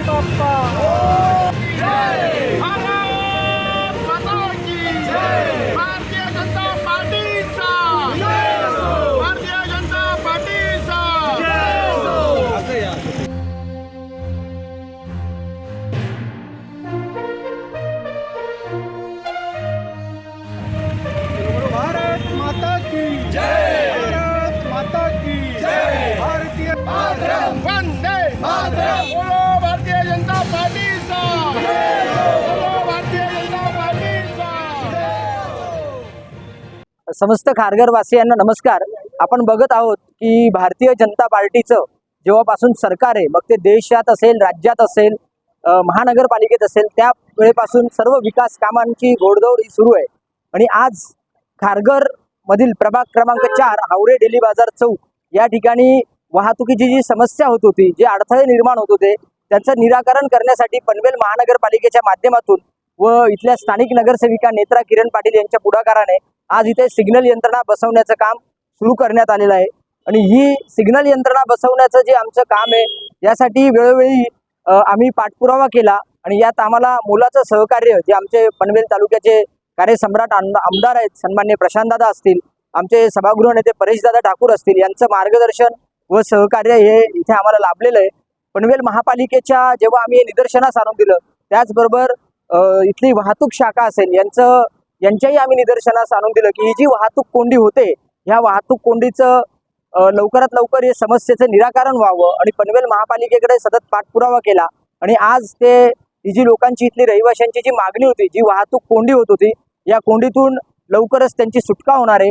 गणपती बाप्पा भारत माता की भारतीय जनता पार्टीचा भारतीय जनता पार्टीचा भारत माता की भारत समस्त खारघरवासियांना नमस्कार. आपण बघत आहोत की भारतीय जनता पार्टीचं जेव्हापासून सरकार आहे मग ते देशात असेल राज्यात असेल महानगरपालिकेत असेल त्या वेळेपासून सर्व विकास कामांची घोडदौड ही सुरू आहे. आणि आज खारघर मधील प्रभाग क्रमांक चार हावरे डेली बाजार चौक या ठिकाणी वाहतुकीची जी समस्या होत होती जे अडथळे निर्माण होत होते त्याचं निराकरण करण्यासाठी पनवेल महानगरपालिकेच्या माध्यमातून व इथल्या स्थानिक नगरसेविका नेत्रा किरण पाटील यांच्या पुढाकाराने आज इथे सिग्नल यंत्रणा बसवण्याचं काम सुरू करण्यात आलेलं आहे. आणि ही सिग्नल यंत्रणा बसवण्याचं जे आमचं काम आहे यासाठी वेळोवेळी आम्ही पाठपुरावा केला आणि यात आम्हाला मोलाचं सहकार्य जे आमचे पनवेल तालुक्याचे कार्यसम्राट आमदार आहेत सन्मान्य प्रशांतदादा असतील आमचे सभागृह नेते परेशदादा ठाकूर असतील यांचं मार्गदर्शन व सहकार्य हे इथे आम्हाला लाभलेलं आहे. पनवेल महापालिकेच्या जेव्हा आम्ही निदर्शनास आणून दिलं त्याचबरोबर इथली वाहतूक शाखा असेल यांचं यांच्याही आम्ही निदर्शनास आणून दिलं की ही जी वाहतूक कोंडी होते ह्या वाहतूक कोंडीचं लवकरात लवकर या समस्येचं निराकरण व्हावं आणि पनवेल महापालिकेकडे सतत पाठपुरावा केला. आणि आज ते ही जी लोकांची इथली रहिवाशांची जी मागणी होती जी वाहतूक कोंडी होत होती या कोंडीतून लवकरच त्यांची सुटका होणार आहे.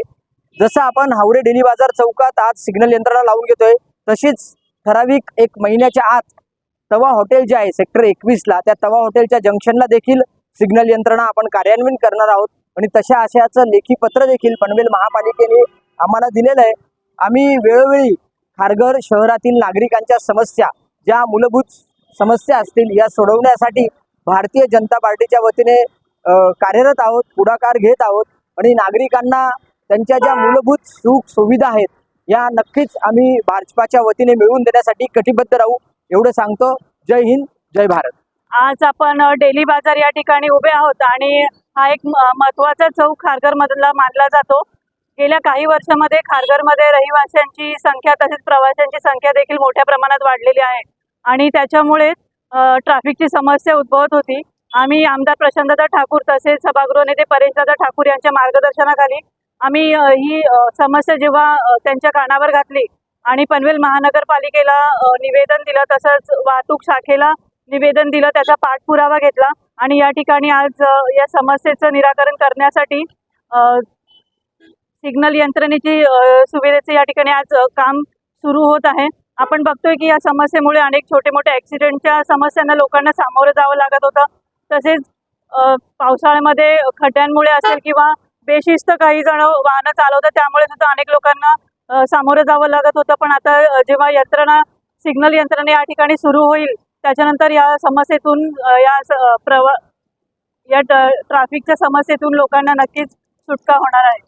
जसं आपण हावरे डेली बाजार चौकात आज सिग्नल यंत्रणा लावून घेतोय तशीच ठराविक एक महिन्याच्या आत तवा हॉटेल जे आहे सेक्टर एकवीसला त्या तवा हॉटेलच्या जंक्शनला देखील सिग्नल यंत्रणा आपण कार्यान्वयन करणार आहोत. आणि तशा आशयाचं लेखी पत्र देखील पनवेल महापालिकेने आम्हाला दिलेलं आहे. आम्ही वेळोवेळी खारघर शहरातील नागरिकांच्या समस्या ज्या मूलभूत समस्या असतील या सोडवण्यासाठी भारतीय जनता पार्टीच्या वतीने कार्यरत आहोत पुढाकार घेत आहोत. आणि नागरिकांना त्यांच्या ज्या मूलभूत सुख सुविधा आहेत या नक्कीच आम्ही भाजपाच्या वतीने मिळवून देण्यासाठी कटिबद्ध राहू. एवढं सांगतो. जय हिंद जय भारत. आज आपण डेली बाजार या ठिकाणी उभे आहोत आणि हा एक महत्त्वाचा चौक खारघर मधला मानला जातो. गेल्या काही वर्षामध्ये खारघरमध्ये रहिवाशांची संख्या तसेच प्रवाशांची संख्या देखील मोठ्या प्रमाणात वाढलेली आहे. आणि त्याच्यामुळे ट्रॅफिकची समस्या उद्भवत होती. आम्ही आमदार प्रशांतदा ठाकूर तसेच सभागृह नेते परेशदादा ठाकूर यांच्या मार्गदर्शनाखाली आम्ही ही समस्या जेव्हा त्यांच्या कानावर घातली आणि पनवेल महानगरपालिकेला निवेदन दिलं. तसंच वाहतूक शाखेला निवेदन दिलं त्याचा पाठपुरावा घेतला. आणि या ठिकाणी आज या समस्येचं निराकरण करण्यासाठी सिग्नल यंत्रणेची अ, सुविधेचे या ठिकाणी आज काम सुरू होत आहे. आपण बघतोय की या समस्येमुळे अनेक छोटे मोठे ॲक्सिडेंटच्या समस्यांना लोकांना सामोरं जावं लागत होतं. तसेच पावसाळ्यामध्ये खड्ड्यांमुळे असेल किंवा बेशिस्त काही जण वाहनं चालवतात त्यामुळे सुद्धा अनेक लोकांना सामोरं जावं लागत होतं पण आता जेव्हा यंत्रणा सिग्नल यंत्रणा या ठिकाणी सुरू होईल त्याच्यानंतर या समस्येतून या प्रवा या ट्रॅफिकच्या समस्येतून लोकांना नक्कीच सुटका होणार आहे.